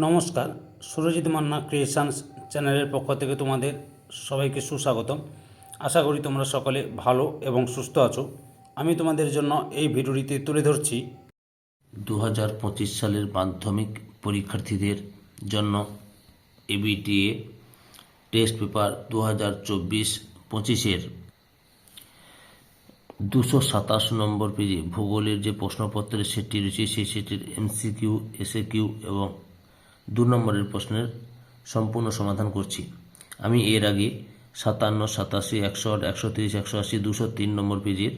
নমস্কার, সুরজিৎ মান্না ক্রিয়েশনস চ্যানেলের পক্ষ থেকে তোমাদের সবাইকে সুস্বাগতম। আশা করি তোমরা সকলে ভালো এবং সুস্থ আছো। আমি তোমাদের জন্য এই ভিডিওটিতে তুলে ধরছি দু হাজার পঁচিশ সালের মাধ্যমিক পরীক্ষার্থীদের জন্য এবিটিএ টেস্ট পেপার দু হাজার চব্বিশ পঁচিশের। দুশো সাতাশ নম্বর পেজে ভূগোলের যে প্রশ্নপত্রের সেটটি রয়েছে, সেই সেটির এমসিকিউ এসএ কিউ এবং দু নম্বরের প্রশ্নের সম্পূর্ণ সমাধান করছি। আমি এর আগে সাতান্ন, সাতাশি, একশো আট, একশো তিরিশ, একশো আশি, দুশো তিন নম্বর পেজের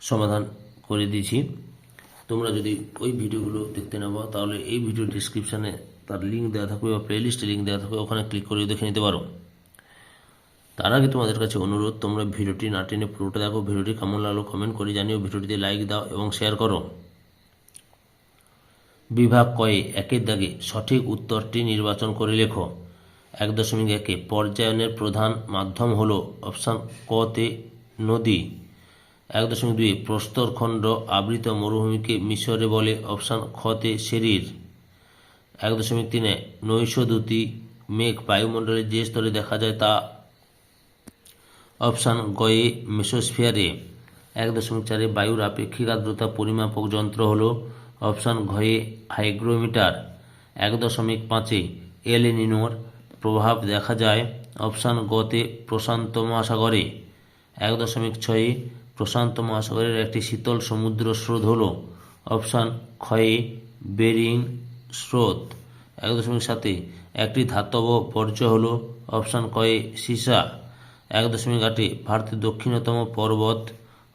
সমাধান করে দিয়েছি। তোমরা যদি ওই ভিডিওগুলো দেখতে নেব তাহলে এই ভিডিও ডিসক্রিপশানে তার লিঙ্ক দেওয়া থাকবে বা প্লেলিস্টে লিঙ্ক দেওয়া থাকবে, ওখানে ক্লিক করে দেখে নিতে পারো। তার আগে তোমাদের কাছে অনুরোধ, তোমরা ভিডিওটি না টেনে পুরোটা দেখো, ভিডিওটি কেমন লাগল কমেন্ট করে জানিও, ভিডিওটিতে লাইক দাও এবং শেয়ার করো। বিভাগ কয়ে একের দাগে সঠিক উত্তরটি নির্বাচন করে লেখো। এক দশমিক একে পর্যায়নের প্রধান মাধ্যম হল অপশান কতে নদী। এক দশমিক দুই প্রস্তরখণ্ড আবৃত মরুভূমিকে মিশরে বলে অপশান খতে শরীর এক দশমিক তিনে নৈশদূতি মেঘ বায়ুমণ্ডলের যে স্তরে দেখা যায় তা অপশান গয়ে মেসোস্ফিয়ারে। এক দশমিক চারে বায়ুর আপেক্ষিক আর্দ্রতা পরিমাপক যন্ত্র হল অপশান ঘয়ে হাইগ্রোমিটার এক দশমিক পাঁচে এল নিনোর প্রভাব দেখা যায়। অপশান গতে প্রশান্ত মহাসাগরে এক দশমিক ছয়ে প্রশান্ত মহাসাগরের একটি শীতল সমুদ্র স্রোত হল। অপশান ক্ষয়ে বেরিং স্রোত এক দশমিক সাতে একটি ধাতব বর্জ্য হল। অপশান কয়ে সীসা এক দশমিক আটে ভারতের দক্ষিণতম পর্বত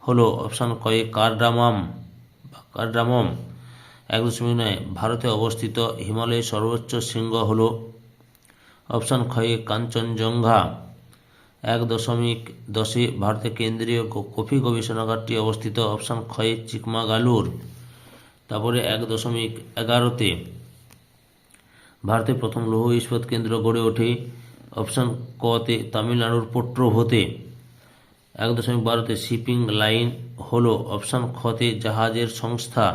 হল। অপশান কয়ে কারডামাম কারডামম এক দশমিক নয়, ভারতে অবস্থিত হিমালয়ের সর্বোচ্চ শৃঙ্গ হল অপশান ক্ষয়ে কাঞ্চনজঙ্ঘা। এক দশমিক দশে ভারতের কেন্দ্রীয় কফি গবেষণাগারটি অবস্থিত, অপশান ক্ষয়ে চিকমাগালুর। তারপরে এক দশমিক এগারোতে ভারতের প্রথম লৌহ ইস্পাত কেন্দ্র গড়ে ওঠে, অপশান কতে তামিলনাড়ুর পোট্রভোতে এক দশমিক বারোতে শিপিং লাইন হলো, অপশান খতে জাহাজের সংস্থা।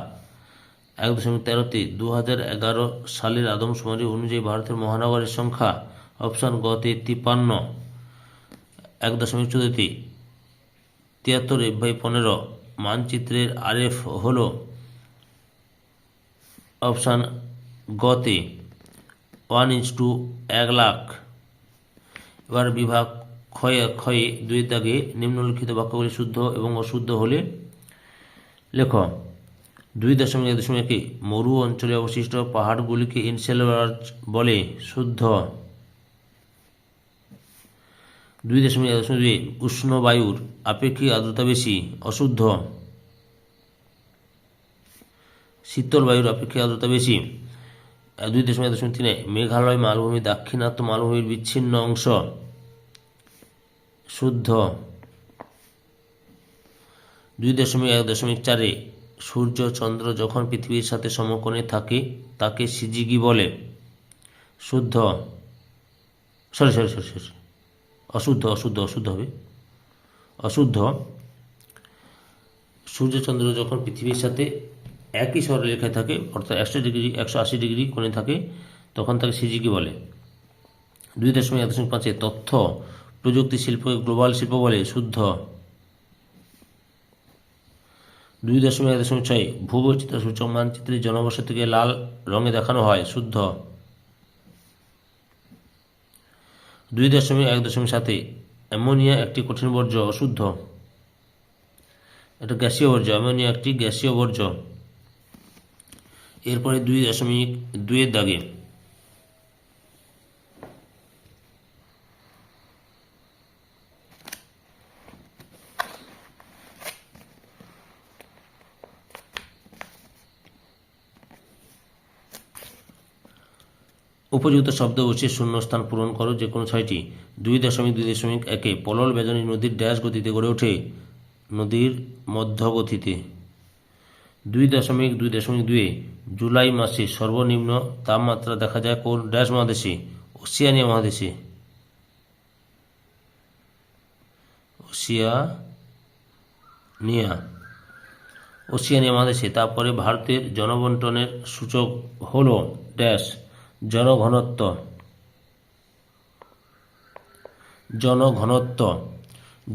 এক দশমিক তেরোতে দু এগারো সালের আদমশুমারি অনুযায়ী ভারতের মহানগরের সংখ্যা, অপশান গতে তিপান্ন এক দশমিক চোদ্দতে তিয়াত্তর বাই পনেরো, মানচিত্রের আরএফ হল অপশান গতে ওয়ান ইঞ্চ টু এক লাখ। এবার বিভাগ ক্ষয়ে ক্ষয়ে দুই দাগে নিম্নলিখিত বাক্যগুলি শুদ্ধ এবং অশুদ্ধ হলে লেখ। দুই দশমিক এক দশমিক একে মরু অঞ্চলে অবশিষ্ট পাহাড়গুলিকে ইনসেলবার্জ বলে শুদ্ধ। দুই দশমিক এক দশমিক দুই, উষ্ণ বায়ুর আপেক্ষিক আর্দ্রতা বেশি, অশুদ্ধ। শীতল বায়ুর আপেক্ষিক আর্দ্রতা বেশি, দুই দশমিক দশমিক তিনে, মেঘালয় মালভূমি দাক্ষিণাত্য মালভূমির বিচ্ছিন্ন অংশ। শুদ্ধ। দুই দশমিক এক দশমিক চারে সূর্য, চন্দ্র যখন পৃথিবীর সাথে সমকোণে থাকে, তাকে সিজিগি বলে। শুদ্ধ। সরি সরি সরি সরি অশুদ্ধ অশুদ্ধ অশুদ্ধ হবে। অশুদ্ধ। সূর্যচন্দ্র যখন পৃথিবীর সাথে একই সরলরেখায় থাকে, অর্থাৎ একশো ডিগ্রি, একশো আশি ডিগ্রি কোণে থাকে, তখন তাকে সিজিকি বলে। দুই দশমিক এক দশমিক পাঁচে তথ্য প্রযুক্তি শিল্পকে গ্লোবাল শিল্প বলে, শুদ্ধ। দুই দশমিক এক দশমিক ছয় ভূবৈচিত্র্য সূচক মানচিত্রে জনবসতিকে লাল রঙে দেখানো হয়, শুদ্ধ। দুই দশমিক এক দশমিক সাতে অ্যামোনিয়া একটি কঠিন বর্জ্য, অশুদ্ধ। এটা গ্যাসীয় বর্জ্য, অ্যামোনিয়া একটি গ্যাসীয় বর্জ্য। এরপরে দুই দশমিক দুইয়ের দাগে উপযুক্ত শব্দ বসিয়ে শূন্যস্থান পূরণ করো যে কোনো ছয়টি। দুই দশমিক দুই দশমিক একে পলল বেদনী নদীর ড্যাশ গতিতে গড়ে ওঠে নদীর মধ্যগতিতে। দুই দশমিক দুই দশমিক দুয়ে জুলাই মাসে সর্বনিম্ন তাপমাত্রা দেখা যায় কোন ড্যাশ মহাদেশে? ওসিয়ানিয়া মহাদেশে। ওসিয়ানিয়া ওসিয়ানিয়া মহাদেশে তারপরে ভারতের জনবন্টনের সূচক হল ড্যাশ। জনঘনত্ব। জনঘনত্ব।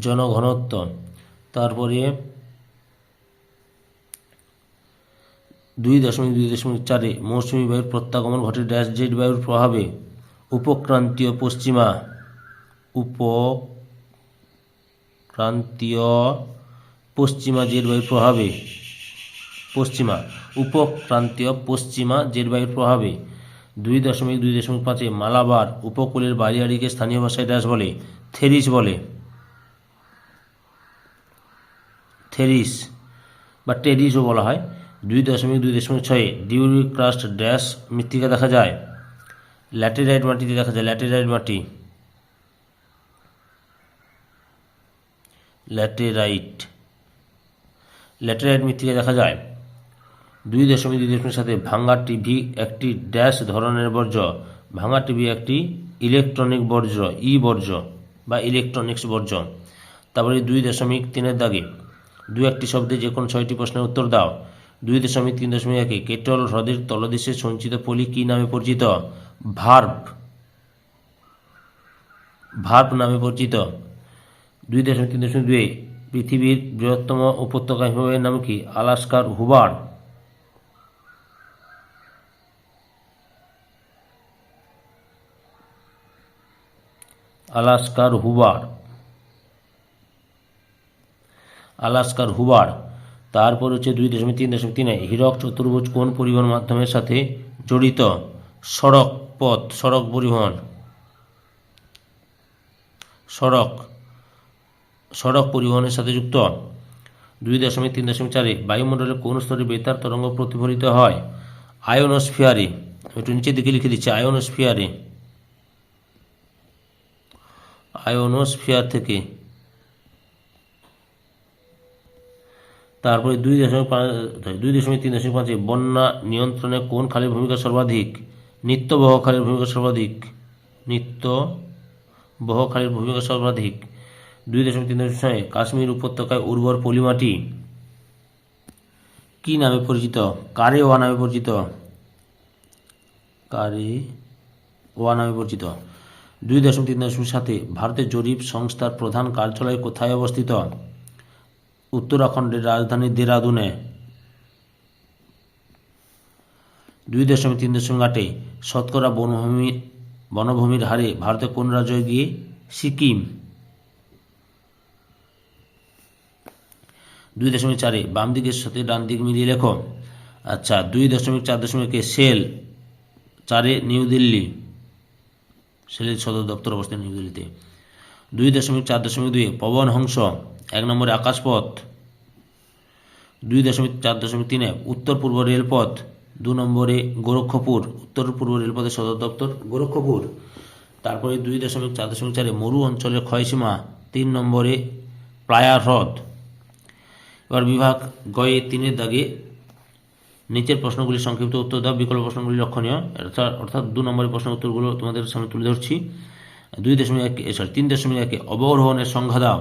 জনঘনত্ব। তারপরে দুই দশমিক দুই দশমিক চারে মৌসুমী বায়ুর প্রত্যাগমন ঘটে ড্যাশ জেড বায়ুর প্রভাবে। উপক্রান্তীয় পশ্চিমা। উপক্রান্তীয় পশ্চিমা জেড বায়ুর প্রভাবে। পশ্চিমা। উপক্রান্তীয় পশ্চিমা জেড বায়ুর প্রভাবে। দুই দশমিক দুই দশমিক পাঁচে মালাবার উপকূলের বালিয়াড়িকে স্থানীয় ভাষায় ড্যাশ বলে, থেরিস বলে। থেরিস বা টেরিসও বলা হয়। দুই দশমিক দুই দশমিক ছয়ে ডিউরি ক্রাস্ট ড্যাশ মৃত্তিকা দেখা যায়। ল্যাটেরাইট মাটিতে দেখা যায়, ল্যাটেরাইট মাটি। ল্যাটেরাইট। ল্যাটেরাইট মৃত্তিকা দেখা যায়। দুই দশমিক দুই দশমিক সাথে ভাঙা টিভি একটি ড্যাশ ধরনের বর্জ্য ভাঙা টিভি একটি ইলেকট্রনিক বর্জ্য, ই বর্জ্য বা ইলেকট্রনিক্স বর্জ্য। তারপরে দুই দশমিক তিনের দাগে। দু একটি শব্দে যে কোনো ছয়টি প্রশ্নের উত্তর দাও। দুই দশমিক তিন দশমিক একে কেটল হ্রদের তলদেশে সঞ্চিত পলি কী নামে পরিচিত? ভার্ব। ভার্ব নামে পরিচিত। দুই দশমিক তিন দশমিক দুয়ে পৃথিবীর বৃহত্তম উপত্যকা হিমবাহের নাম কি? আলাস্কার হুবার আলাস্কার হুবার। আলাস্কার হুবার, তারপর হচ্ছে দুই দশমিক তিন দশমিক তিন হীরক চতুর্ভুজ কোন পরিবহন মাধ্যমের সাথে জড়িত? সড়ক পথ, সড়ক পরিবহন। সড়ক সড়ক পরিবহনের সাথে যুক্ত। দুই দশমিক তিন দশমিক চারে বায়ুমণ্ডলে কোন স্তরে বেতার তরঙ্গ প্রতিফলিত হয়? আয়োনোস্ফিয়ারে। একটু নিচের দিকে লিখে দিচ্ছি, আয়োনোস্ফিয়ারে। আয়োনোস্ফিয়ার থেকে। তারপরে দুই দশমিক পাঁচ দুই দশমিক তিন দশমিক পাঁচে বন্যা নিয়ন্ত্রণে কোন খালের ভূমিকা সর্বাধিক? নিত্যবহ খালের ভূমিকা সর্বাধিক। নিত্য বহ খালের ভূমিকা সর্বাধিক। দুই দশমিক তিন দশমিক ছয় কাশ্মীর উপত্যকায় উর্বর পলিমাটি। কি নামে পরিচিত? কারে ওয়া নামে পরিচিত? কারে ওয়া নামে পরিচিত? দুই দশমিক তিন দশমিক সাথে ভারতের জরিপ সংস্থার প্রধান কার্যালয় কোথায় অবস্থিত? উত্তরাখণ্ডের রাজধানী দেরাদুনে। দুই দশমিক তিন দশমিক আটে শতকরা বনভূমি, বনভূমির হারে ভারতে কোন রাজ্যে গিয়ে সিকিম। দুই দশমিক চারে বাম দিকের সাথে ডান দিক মিলিয়ে লেখো। আচ্ছা দুই দশমিক চার দশমিকে সেল, চারে নিউ দিল্লি। সেলের সদর দপ্তর অবস্থিত নিউ দিল্লিতে। দুই দশমিক চার দশমিক দুই পবন হংস এক নম্বরে আকাশপথ। দুই দশমিক চার দশমিক তিনে উত্তর পূর্ব রেলপথ। দু নম্বরে গোরক্ষপুর, উত্তর পূর্ব রেলপথের সদর দপ্তর গোরক্ষপুর। তারপরে দুই দশমিক চার দশমিক চারে মরু অঞ্চলের ক্ষয়সীমা। তিন নম্বরে প্লায়া হ্রদ এবার বিভাগ গয়ে তিনের দাগে নিচের প্রশ্নগুলি সংক্ষিপ্ত উত্তর দাও, বিকল্প প্রশ্নগুলি লক্ষণীয়। অর্থাৎ দু নম্বরের প্রশ্নের উত্তরগুলো তোমাদের সামনে তুলে ধরছি। দুই দশমিক এক সরি তিন দশমিক একে অবরোহণের সংজ্ঞা দাও।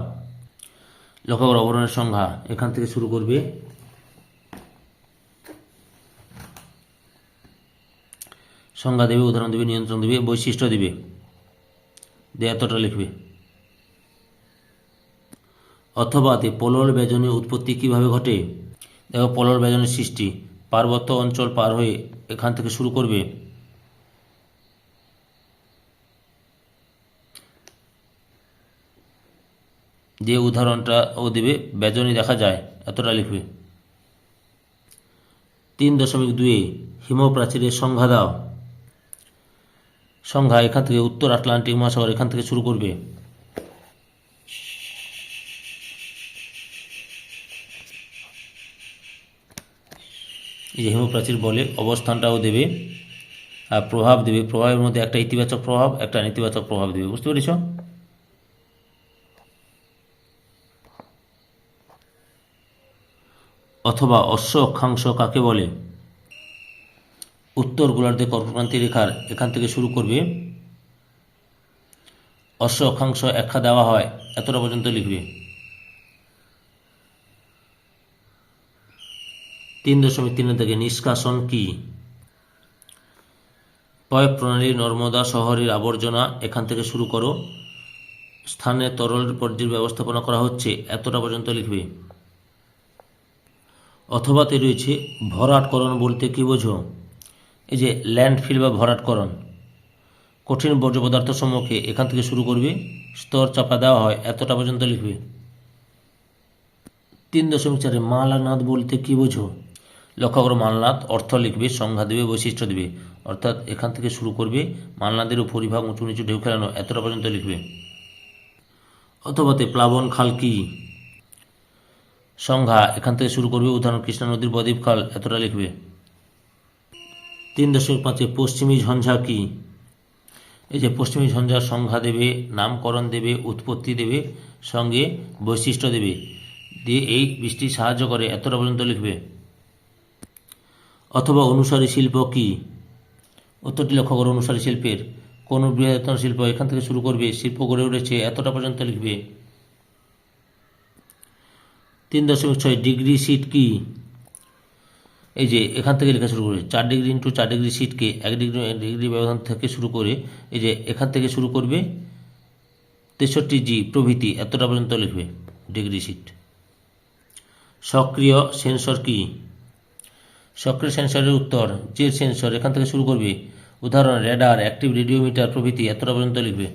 লক্ষ্য করো, অবরোহণের সংজ্ঞা এখান থেকে শুরু করবে। সংজ্ঞা দেবে, উদাহরণ দেবে, নিয়ন্ত্রণ দেবে, বৈশিষ্ট্য দেবে। দিয়ে এতটা লিখবে। অথবা তে পলল ব্যজনের উৎপত্তি কীভাবে ঘটে? দেখো, পলল ব্যজনের সৃষ্টি। পার্বত্য অঞ্চল পার হয়ে এখান থেকে শুরু করবে। যে উদাহরণটা ও দেবে ব্যজনী দেখা যায়, এতটা লিখবে। তিন দশমিক দুয়ে হিমপ্রাচীরের সংজ্ঞা দাও। সংজ্ঞা এখান থেকে উত্তর আটলান্টিক মহাসাগর এখান থেকে শুরু করবে। এই যে হিমপ্রাচীর বলে অবস্থানটাও দেবে, আর প্রভাব দেবে, প্রভাবের মধ্যে একটা ইতিবাচক প্রভাব, একটা নেতিবাচক প্রভাব দেবে। বুঝতে পেরেছ? অথবা অশ্ব অক্ষাংশ কাকে বলে? উত্তর গোলার্ধে কর্কক্রান্তি রেখার এখান থেকে শুরু করবে। অশ্ব অক্ষাংশ একখা দেওয়া হয়, এতটা পর্যন্ত লিখবে। তিন দশমিক তিনের থেকে নিষ্কাশন কি? পয় প্রণালী নর্মদা শহরের আবর্জনা, এখান থেকে শুরু করো। স্থানে তরল পর্যায়ের ব্যবস্থাপনা করা হচ্ছে, এতটা পর্যন্ত লিখবে। অথবাতে রয়েছে ভরাটকরণ বলতে কি বোঝো? এই যে ল্যান্ডফিল বা ভরাটকরণ। কঠিন বর্জ্য পদার্থ সমূহকে এখান থেকে শুরু করবে, স্তর চাপা দেওয়া হয়, এতটা পর্যন্ত লিখবে। তিন দশমিক চারে মালানাথ বলতে কি বোঝো? লক্ষ্য করো মালনাথ অর্থ লিখবে, সংজ্ঞা দেবে, বৈশিষ্ট্য দেবে। অর্থাৎ এখান থেকে শুরু করবে মালনাদের উপরিভাগ উঁচু নিচু ঢেউ খেলানো, এতটা পর্যন্ত লিখবে। অথবাতে প্লাবন খাল কি? সংজ্ঞা, এখান থেকে শুরু করবে উদাহরণ, কৃষ্ণা নদীর বদ্বীপ খাল, এতটা লিখবে। তিন দশমিক পাঁচে পশ্চিমী ঝঞ্ঝা কি? এই যে পশ্চিমী ঝঞ্ঝার সংজ্ঞা দেবে, নামকরণ দেবে, উৎপত্তি দেবে, সঙ্গে বৈশিষ্ট্য দেবে। দিয়ে এই বৃষ্টি সাহায্য করে, এতটা পর্যন্ত লিখবে। অথবা অনুসারী শিল্প কি? উত্তরটি লক্ষ্য করো, অনুসারী শিল্পের। কোন বৃহত্তম শিল্প এখান থেকে শুরু করবে, শিল্প গড়ে উঠেছে এতটা পর্যন্ত লিখবে। তিন দশমিক ছয় ডিগ্রি সিট কি? এই যে, এখান থেকে লেখা শুরু করবে, চার ডিগ্রি ইন্টু চার ডিগ্রি সিটকে এক ডিগ্রি ডিগ্রি ব্যবধান থেকে শুরু করে, এই যে, এখান থেকে শুরু করবে, তেষট্টি জি প্রভৃতি এতটা পর্যন্ত লিখবে, ডিগ্রি সিট সক্রিয় সেন্সর কি? সক্রিয় সেন্সরের উত্তর, যে সেন্সর এখান থেকে শুরু করবে। উদাহরণ, রেডার, অ্যাক্টিভ রেডিওমিটার প্রভৃতি এতটা পর্যন্ত লিখবে।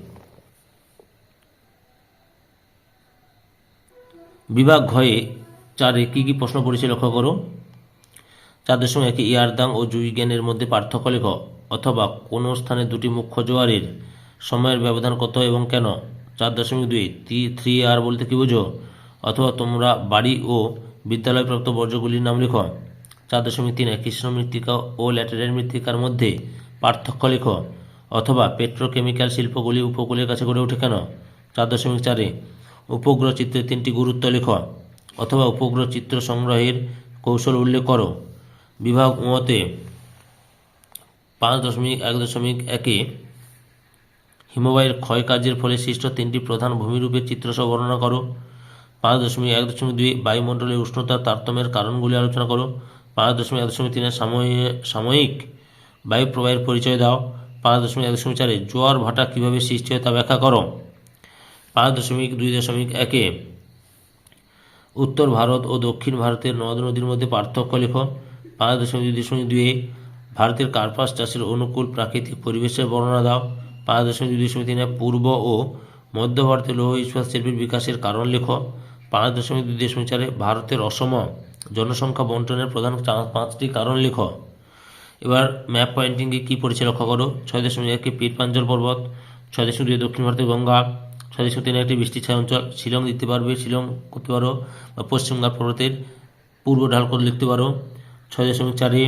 বিভাগ ঘয়ে চারে কি কি প্রশ্ন পড়েছে লক্ষ্য করো। চার দশমিক একে ইয়ারদাং ও জুইগেনের মধ্যে পার্থক্য লেখ, অথবা কোনো স্থানে দুটি মুখ্য জোয়ারের সময়ের ব্যবধান কত এবং কেন? চার দশমিক দুই থ্রি, আর বলতে কি বোঝো? অথবা তোমরা বাড়ি ও বিদ্যালয়প্রাপ্ত বর্জ্যগুলির নাম লেখো। চার দশমিক তিনে কৃষ্ণ মৃত্তিকা ও ল্যাটেরাইট মৃত্তিকার মধ্যে পার্থক্য লেখ। অথবা পেট্রোকেমিক্যাল শিল্পগুলি উপকূলের কাছে গড়ে ওঠে কেন? চার দশমিক চারে উপগ্রহ চিত্রের তিনটি গুরুত্ব লেখ। অথবা উপগ্রহ চিত্র সংগ্রহের কৌশল উল্লেখ করো। বিভাগ মতে পাঁচ দশমিক এক দশমিক একে হিমবাহের ক্ষয়কার্যের ফলে সৃষ্ট তিনটি প্রধান ভূমিরূপের চিত্রসহ বর্ণনা করো। পাঁচ দশমিক এক দশমিক দুই বায়ুমণ্ডলের উষ্ণতার তারতম্যের কারণগুলি আলোচনা করো। পাঁচ দশমিক এক দশমিক তিনের সাময়িক সাময়িক বায়ু প্রবাহের পরিচয় দাও। পাঁচ দশমিক এক দশমিক চারে জোয়ার ভাটা কীভাবে সৃষ্টি হয় তা ব্যাখ্যা করো। পাঁচ দশমিক দুই দশমিক একে উত্তর ভারত ও দক্ষিণ ভারতের নদ নদীর মধ্যে পার্থক্য লেখ। পাঁচ দশমিক দুই দশমিক দুয়ে ভারতের কার্পাস চাষের অনুকূল প্রাকৃতিক পরিবেশের বর্ণনা দাও। পাঁচ দশমিক দুই দশমিক তিনে পূর্ব ও মধ্য ভারতের লৌহ ইস্পাত শিল্পের বিকাশের কারণ লেখ। পাঁচ দশমিক দুই দশমিক চারে ভারতের অসম জনসংখ্যা বন্টনের প্রধান পাঁচটি কারণ লিখ। এবার ম্যাপ পয়েন্টিংয়ে কী পড়েছে লক্ষ্য করো? ছয় দশমিক একটি পীরপাঞ্জল পর্বত, ছয় দশমিক দুই দক্ষিণ ভারতের গঙ্গা, ছয় দশমিক তিন একটি বৃষ্টি ছায় অঞ্চল। শিলং দিতে পারবে, শিলং করতে পারো, বা পশ্চিমবঙ্গ পর্বতের পূর্ব ঢাল করে লিখতে পারো। ছয় দশমিক চারে